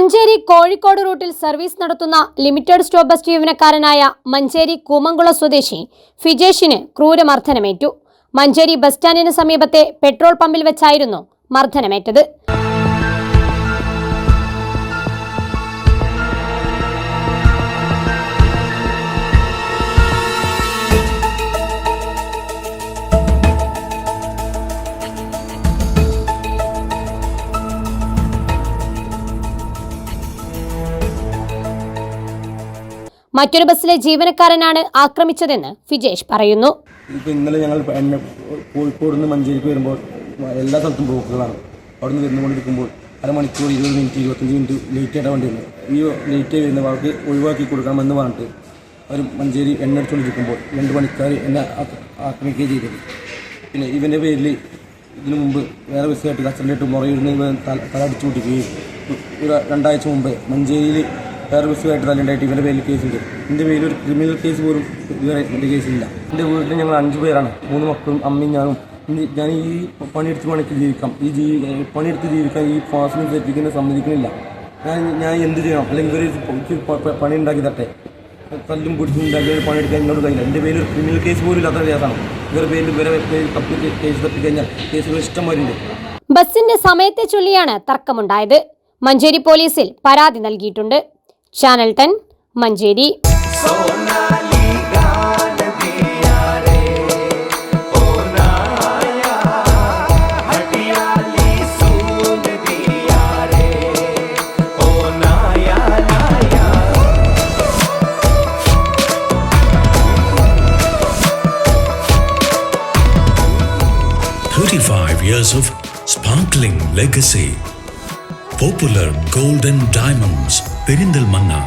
മഞ്ചേരി കോഴിക്കോട് റൂട്ടിൽ സർവീസ് നടത്തുന്ന limited stop bus ജീവനക്കാരനായ മഞ്ചേരി കൂമംകുളം സ്വദേശി ഫിജേഷിന് ക്രൂരമർദ്ദനമേറ്റു. മഞ്ചേരി ബസ് സ്റ്റാൻഡിന് സമീപത്തെ പെട്രോൾ പമ്പിൽ വെച്ചായിരുന്നു മർദ്ദനമേറ്റത്. മറ്റൊരു ബസ്സിലെ ജീവനക്കാരനാണ് ആക്രമിച്ചതെന്ന് ഫിജേഷ് പറയുന്നു. ഇന്നലെ ഞങ്ങൾ കോഴിക്കോട് നിന്ന് മഞ്ചേരിക്ക് വരുമ്പോൾ എല്ലാ സ്ഥലത്തും ബ്ലോക്കുകളാണ്. അവിടെ നിന്ന് വരുന്നുകൊണ്ടിരിക്കുമ്പോൾ അരമണിക്കൂർ ഇരുപത് മിനിറ്റ് ഇരുപത്തഞ്ച് മിനിറ്റ് ലേറ്റ് ആയിട്ട് വണ്ടി വന്നു ഈ ലേറ്റ് ആയി വരുന്ന അവർക്ക് ഒഴിവാക്കി കൊടുക്കണമെന്ന് പറഞ്ഞിട്ട് അവർ മഞ്ചേരി എണ്ണ അടിച്ചുകൊണ്ടിരിക്കുമ്പോൾ രണ്ട് മണിക്കാർ എന്നെ ആക്ര- ആക്രമിക്കുകയും ചെയ്തത്. പിന്നെ ഇവന്റെ പേരിൽ ഇതിനു മുമ്പ് വേറെ ബസ്സായിട്ട് കച്ചറിലിട്ട് മുറയിരുന്ന് തല അടിച്ചു പൊട്ടിക്കുകയും ഒരു രണ്ടാഴ്ച മുമ്പ് മഞ്ചേരിയിൽ വേറെ ബസ്സുമായിട്ട് തല്ലുണ്ടായിട്ട് ഇവരുടെ പേരിൽ കേസുണ്ട്. എന്റെ പേരിൽ ഒരു ക്രിമിനൽ കേസ് പോലും ഇതുവരെ എന്റെ കേസിലില്ല. എന്റെ വീട്ടിൽ ഞങ്ങൾ അഞ്ച് പേരാണ്. മൂന്ന് മക്കളും അമ്മയും ഞാനും. ഞാൻ ഈ പണിയെടുത്ത് പണിക്ക് ജീവിക്കാം. ഈ ജീവി പണിയെടുത്ത് ജീവിക്കാൻ ഈ ഫാസിനും സർട്ടിഫിക്കറ്റിനെ സമ്മതിക്കുന്നില്ല ഞാൻ ഞാൻ എന്ത് ചെയ്യണം? അല്ലെങ്കിൽ ഇവർ പണി ഉണ്ടാക്കി തട്ടെ. തല്ലും പിടിച്ചും ഉണ്ടാക്കി പണിയെടുക്കാൻ എന്നോട് കഴിയില്ല. എന്റെ പേരിൽ ക്രിമിനൽ കേസ് പോലും ഇല്ലാത്ത കേസാണ്. ഇവരുടെ പേരിൽ ഇവരെ കേസ് തപ്പിക്കഴിഞ്ഞാൽ കേസുകൾ ഇഷ്ടം വരുന്നുണ്ട് ബസിന്റെ സമയത്തെ ചൊല്ലിയാണ് തർക്കമുണ്ടായത്. മഞ്ചേരി പോലീസിൽ പരാതി നൽകിയിട്ടുണ്ട്. Channel Manjiri. Thirty-five years of sparkling legacy. Popular golden diamonds தெரிந்தல் மன்னா